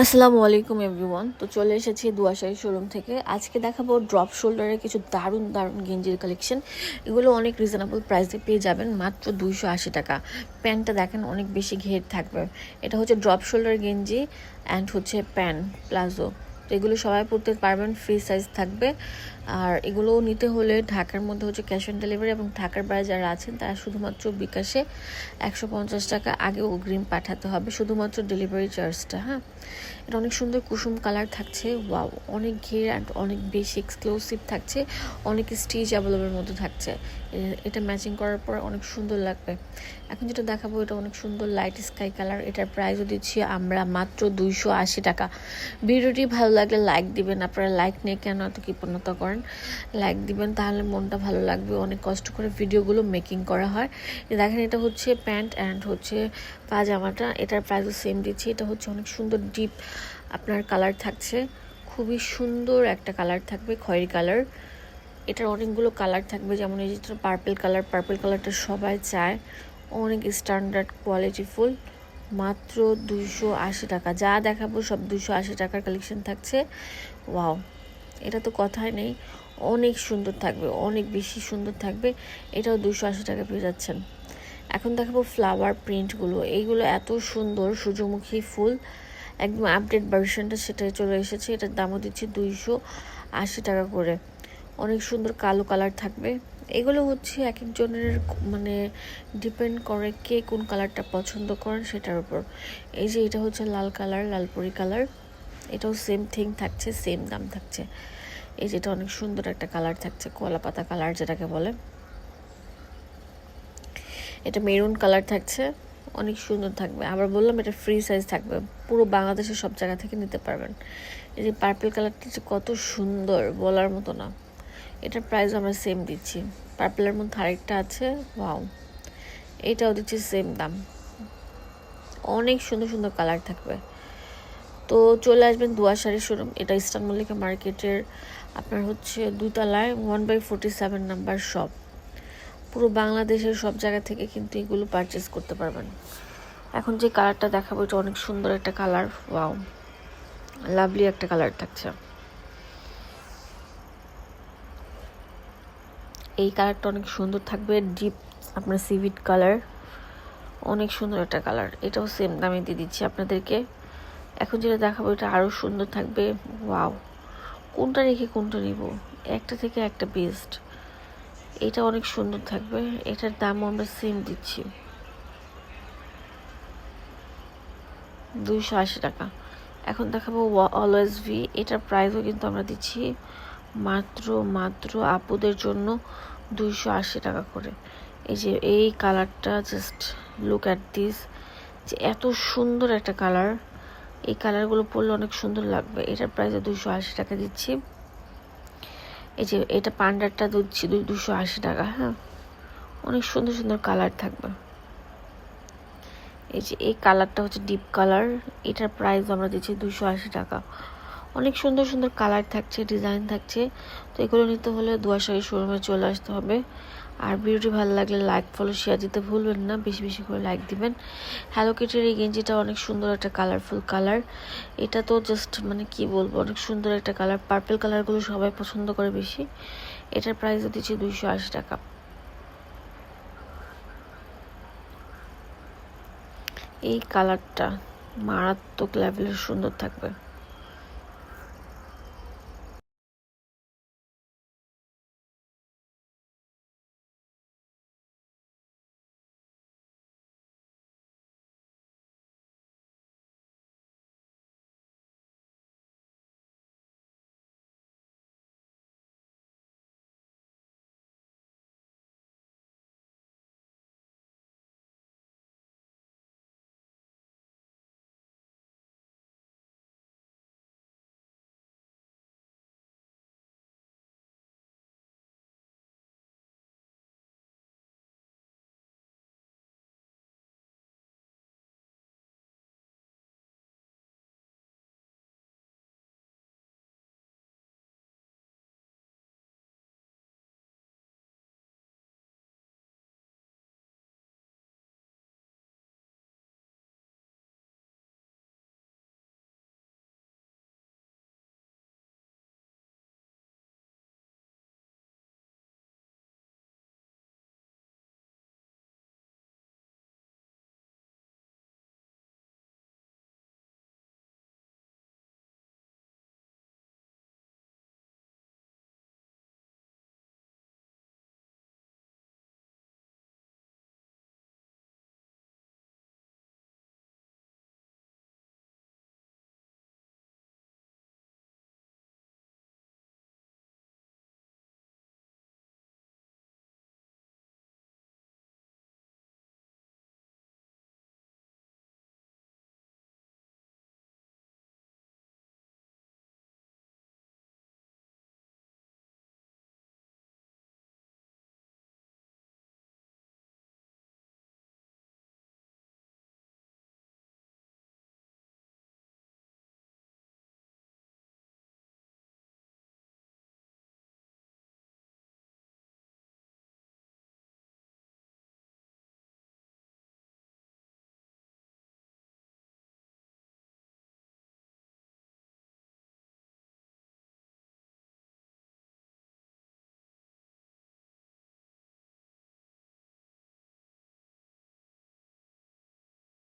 আসসালামু আলাইকুম এভরিওয়ান তো চলে এসেছি দুয়াশাই শোরুম থেকে। আজকে দেখাবো ড্রপ শোল্ডারের কিছু দারুণ দারুণ গেঞ্জির কালেকশন এগুলো অনেক রিজনেবল প্রাইসে পেয়ে যাবেন, মাত্র দুইশো আশি টাকা। প্যান্টটা দেখেন, অনেক বেশি ঘের থাকবে। এটা হচ্ছে ড্রপ শোল্ডার গেঞ্জি অ্যান্ড হচ্ছে প্যান্ট, প্লাজো। এগুলো সবাই পড়তে পারবেন ফ্রি সাইজ থাকবে। আর এগুলো নিতে হলে ঢাকার মধ্যে হচ্ছে ক্যাশ অন ডেলিভারি এবং ঢাকার বাইরে যারা আছেন, তারা শুধুমাত্র বিকাশে একশো পঞ্চাশ টাকা আগে অগ্রিম পাঠাতে হবে, শুধুমাত্র ডেলিভারি চার্জটা হ্যাঁ? এটা অনেক সুন্দর কুসুম কালার থাকছে ওয়াও অনেক ঘের অ্যান্ড অনেক বেশি এক্সক্লুসিভ থাকছে, অনেক স্টিচ অ্যাভেলেবেল মধ্যে থাকছে। এটা ম্যাচিং করার পর অনেক সুন্দর লাগবে। এখন যেটা দেখাবো, এটা অনেক সুন্দর লাইট স্কাই কালার এটার প্রাইসও দিচ্ছি আমরা মাত্র দুইশো আশি টাকা। ভিডিওটি ভালো লাগলে লাইক দিবেন, আপনারা লাইক নিয়ে কেন এত কৃপণতা করেন? লাইক দিবেন, তাহলে মনটা ভালো লাগবে। অনেক কষ্ট করে ভিডিওগুলো মেকিং করা হয়। দেখেন, এটা হচ্ছে প্যান্ট অ্যান্ড হচ্ছে পাজামাটা। এটার প্রাইসও সেম দিচ্ছি। এটা হচ্ছে অনেক সুন্দর ডিপ আপনার কালার থাকছে। খুবই সুন্দর একটা কালার থাকবে, খয়েরি কালার এটার অনেকগুলো কালার থাকবে, যেমন এই যেটা পার্পল কালার পার্পল কালারটা সবাই চায়। অনেক স্ট্যান্ডার্ড কোয়ালিটিফুল মাত্র দুশো আশি টাকা। যা দেখাবো সব দুশো আশি টাকার কালেকশন থাকছে। ওয়াও এটা তো কথাই নেই। অনেক সুন্দর থাকবে, অনেক বেশি সুন্দর থাকবে। এটাও দুশো আশি টাকা পেয়ে যাচ্ছেন। এখন দেখাবো ফ্লাওয়ার প্রিন্টগুলো এইগুলো এত সুন্দর, সূর্যমুখী ফুল। একদম আপডেট ভার্সনটা সেটাই চলে এসেছে। এটার দামও দিচ্ছি দুইশো আশি টাকা করে। অনেক সুন্দর কালো কালার থাকবে। এগুলো হচ্ছে এক একজনের মানে ডিপেন্ড করে কে কোন কালারটা পছন্দ করেন সেটার উপর। এই যে এটা হচ্ছে লাল কালার লালপুরি কালার এটাও সেম থিং থাকছে সেম দাম থাকছে। এই যেটা অনেক সুন্দর একটা কালার থাকছে, কলা পাতা কালার যেটাকে বলে। এটা মেরুন কালার থাকছে, অনেক সুন্দর থাকবে। আবার বললাম এটা ফ্রি সাইজ থাকবে, পুরো বাংলাদেশের সব জায়গা থেকে নিতে পারবেন। এই যে পার্পল কালারটা যে কত সুন্দর, বলার মতো না। এটার প্রাইস আমরা সেম দিচ্ছি। পার্পলের মধ্যে আরেকটা আছে ওয়াও এটাও দিচ্ছি সেম দাম। অনেক সুন্দর সুন্দর কালার থাকবে। তো চলে আসবেন দুয়াশারি শোরুম এটা ইস্টার্ন মল্লিকা মার্কেটের আপনার হচ্ছে দুতলায় one by forty seven number shop পুরো বাংলাদেশের সব জায়গা থেকে কিন্তু এগুলো পারচেস করতে পারবেন। এখন যে কালারটা দেখাবো, এটা অনেক সুন্দর একটা কালার ওয়াও লাভলি একটা কালার থাকছে। এই কালারটা অনেক সুন্দর থাকবে ডিপ আপনার সিভিড কালার অনেক সুন্দর একটা কালার এটাও সেম দামে দিয়ে দিচ্ছি আপনাদেরকে। এখন যেটা দেখাবো, এটা আরও সুন্দর থাকবে। ওয়াও কোনটা রেখে কোনটা নিব? একটা থেকে একটা বেস্ট এটা অনেক সুন্দর থাকবে, এটার দামও আমরা সেম দিচ্ছি। দুইশো আশি টাকা। এখন দেখাবো অলওয়েজ ভি এটার প্রাইসও কিন্তু আমরা দিচ্ছি মাত্র মাত্র আপুদের জন্য দুইশো আশি টাকা করে। এই যে, এই কালারটা জাস্ট লুক অ্যাট দিস যে এত সুন্দর একটা কালার এই কালারগুলো পরলে অনেক সুন্দর লাগবে। এটার প্রাইসে দুশো আশি টাকা দিচ্ছি। এই যে, এটা পান্ডারটা দিচ্ছি দুশো আশি টাকা হ্যাঁ। অনেক সুন্দর সুন্দর কালার থাকবে। এই যে, এই কালারটা হচ্ছে ডিপ কালার এটার প্রাইস আমরা দিচ্ছি দুশো আশি টাকা। অনেক সুন্দর সুন্দর কালার থাকছে, ডিজাইন থাকছে। তো এগুলো নিতে হলে দুয়াশাহী শোরুমে চলে আসতে হবে। আর ভিডিওটি ভালো লাগলে লাইক ফলো শেয়ার দিতে ভুলবেন না। বেশি বেশি করে লাইক দিবেন। হ্যালো কিটের এই গেঞ্জিটা অনেক সুন্দর একটা কালারফুল কালার এটা তো জাস্ট মানে কি বলব, অনেক সুন্দর একটা কালার পার্পেল কালারগুলো সবাই পছন্দ করে বেশি। এটার প্রাইস দিচ্ছে দুইশো আশি টাকা। এই কালারটা মারাত্মক লেভেলের সুন্দর থাকবে।